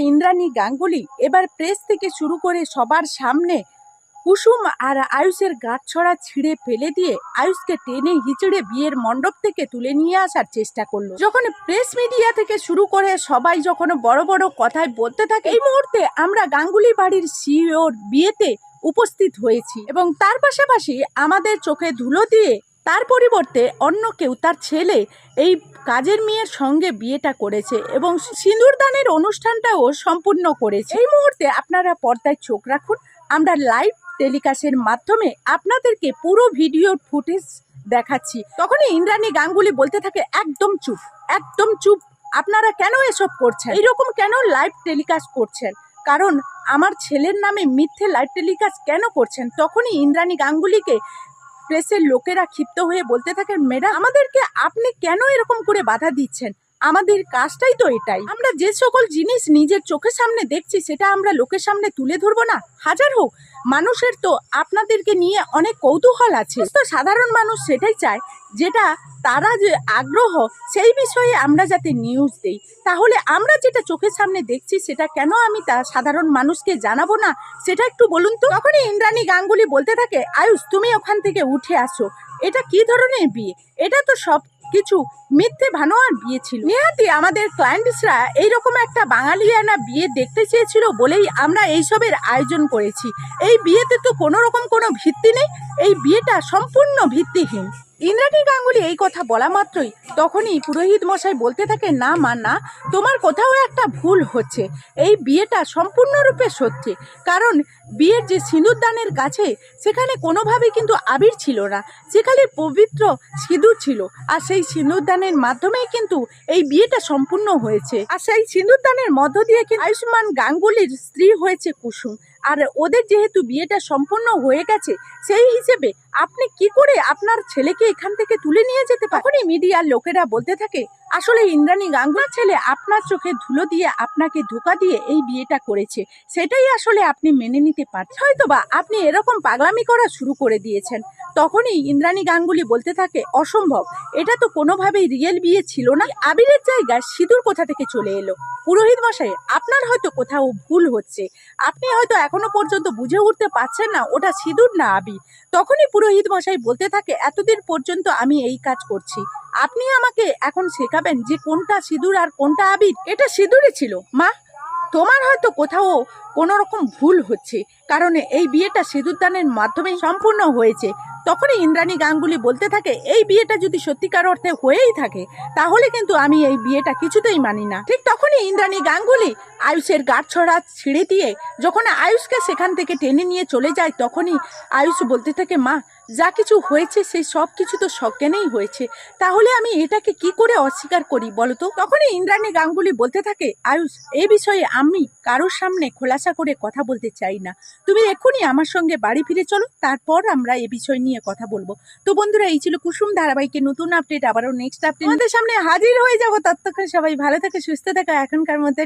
ইন্দ্রাণী গাঙ্গুলি এবার প্রেস থেকে শুরু করে সবার সামনে কুসুম আর আয়ুষের গাঁটছড়া ছিঁড়ে ফেলে দিয়ে আয়ুষকে টেনে হিচড়ে বিয়ের মণ্ডপ থেকে তুলে নিয়ে আসার চেষ্টা করল। যখন প্রেস মিডিয়া থেকে শুরু করে সবাই যখন বড় বড় কথায় বলতে থাকে, এই মুহূর্তে আমরা গাঙ্গুলি বাড়ির সিওর বিয়েতে উপস্থিত হয়েছি এবং তার পাশাপাশি আমাদের চোখে ধুলো দিয়ে তার পরিবর্তে অন্য কেউ তার ছেলে এই কাজের মেয়ের সঙ্গে বিয়েটা করেছে এবং সিঁদুরদানের অনুষ্ঠানটাও সম্পূর্ণ করেছে। এই মুহূর্তে আপনারা পর্দায় চোখ রাখুন। আমরা লাইভ টেলিকাস্টের মাধ্যমে আপনাদেরকে পুরো ভিডিও ফুটেজ দেখাচ্ছি। তখনই ইন্দ্রাণী গাঙ্গুলি বলতে থাকে, একদম চুপ একদম চুপ। আপনারা কেন এসব করছেন? এরকম কেন লাইভ টেলিকাস্ট করছেন? কারণ আমার ছেলের নামে মিথ্যে লাইভ টেলিকাস্ট কেন করছেন? তখনই ইন্দ্রাণী গাঙ্গুলিকে প্রেসের লোকেরা ক্ষিপ্ত হয়ে বলতে থাকেন, ম্যাডাম, আমাদেরকে আপনি কেন এরকম করে বাধা দিচ্ছেন? আমাদের কাজটাই তো এটাই। আমরা যে সকল জিনিস নিজের চোখের সামনে দেখছি, সেটা আমরা লোকের সামনে তুলে ধরবো না? হাজার হোক মানুষের তো আপনাদেরকে নিয়ে অনেক কৌতূহল আছে। তো সাধারণ মানুষ সেটাই চায় যেটা তারা যে আগ্রহ, সেই বিষয়ে আমরা যাতে নিউজ দেই। তাহলে আমরা যেটা চোখের সামনে দেখছি সেটা কেন আমি তা সাধারণ মানুষকে জানাব না? সেটা একটু বলুন তো। তখনই ইন্দ্রাণী গাঙ্গুলি বলতে থাকে, আয়ুষ, তুমি ওখান থেকে উঠে আসো। এটা কি ধরনের বিয়ে? এটা তো সব কিছু মিথ্যে ভানোয়ার বিয়ে ছিল। নেহাতি আমাদের ক্লায়েন্টসরা এইরকম একটা বাঙালিয়ানা বিয়ে দেখতে চেয়েছিল বলেই আমরা এইসবের আয়োজন করেছি। এই বিয়েতে তো কোনো রকম কোনো ভিত্তি নেই, এই বিয়েটা সম্পূর্ণ ভিত্তিহীন। ইন্দ্রাণী গাঙ্গুলি এই কথা বলা মাত্রই তখনই পুরোহিত মশাই বলতে থাকে না, মা, না, তোমার কোথাও একটা ভুল হচ্ছে। এই বিয়েটা সম্পূর্ণরূপে সত্যি। কারণ বিয়ের যে সিঁদুরদানের কাছে সেখানে কোনোভাবেই কিন্তু আবির ছিল না। সেখানে পবিত্র সিঁদুর ছিল। আর সেই সিঁদুরদানের মাধ্যমেই কিন্তু এই বিয়েটা সম্পূর্ণ হয়েছে। আর সেই সিঁদুরদানের মধ্য দিয়ে কিন্তু আয়ুষ্মান গাঙ্গুলির স্ত্রী হয়েছে কুসুম। আর ওদের যেহেতু বিয়েটা সম্পূর্ণ হয়ে গেছে, সেই হিসেবে আপনি কি করে আপনার ছেলেকে এখান থেকে তুলে নিয়ে যেতে পারেন? মিডিয়ার লোকেরা বলতে থাকে, আসলে ইন্দ্রাণী গাঙ্গুলার ছেলে আপনার চোখে ধুলো দিয়ে আপনাকে ধোকা দিয়ে এই বিয়েটা করেছে। সেটাই আসলে আপনি মেনে নিতে পারছেন। হয়তোবা আপনি এরকম পাগলামি করা শুরু করে দিয়েছেন। তখনই ইন্দ্রাণী গাঙ্গুলি বলতে থাকে, অসম্ভব, এটা তো কোনোভাবেই রিয়েল বিয়ে ছিল না। আবিরের জায়গায় সিঁদুর কোথা থেকে চলে এলো? পুরোহিত মশাই, আপনার হয়তো কোথাও ভুল হচ্ছে। আপনি হয়তো এখনও পর্যন্ত বুঝে উঠতে পারছেন না, ওটা সিঁদুর না আবির। তখনই পুরোহিত মশাই বলতে থাকে, এতদিন পর্যন্ত আমি এই কাজ করছি। আপনি আমাকে এখন শেখাবেন যে কোনটা সিঁদুর আর কোনটা আবির। এটা সিঁদুরই ছিল। মা, তোমার হয়তো কোথাও কোনো রকম ভুল হচ্ছে। কারণ এই বিয়েটা সিঁদুরদানের মাধ্যমে সম্পূর্ণ হয়েছে। তখনই ইন্দ্রাণী গাঙ্গুলি বলতে থাকে, এই বিয়েটা যদি সত্যিকার অর্থে হয়েই থাকে, তাহলে কিন্তু আমি এই বিয়েটা কিছুতেই মানি না। ঠিক তখনই ইন্দ্রাণী গাঙ্গুলি আয়ুষের গাঁট ছড়া ছিঁড়ে দিয়ে যখন আয়ুষকে সেখান থেকে টেনে নিয়ে চলে যায়, তখনই আয়ুষ বলতে থাকে, মা, যা কিছু হয়েছে সেই সব কিছু তো সজ্ঞানেই হয়েছে। তাহলে আমি এটাকে কি করে অস্বীকার করি বলো তো? তখনই ইন্দ্রাণী গাঙ্গুলি বলতে থাকে, আয়ুষ এই বিষয়ে আমি কারোর সামনে খোলাসা করে কথা বলতে চাই না। তুমি এক্ষুনি আমার সঙ্গে বাড়ি ফিরে চলো, তারপর আমরা এ বিষয় নিয়ে কথা বলব। তো বন্ধুরা, এই ছিল কুসুম ধারাবাহিকের নতুন আপডেট আবারও নেক্সট আপডেট আমাদের সামনে হাজির হয়ে যাব। ততক্ষণ সবাই ভালো থাকে, সুস্থ থাকা, এখনকার মধ্যে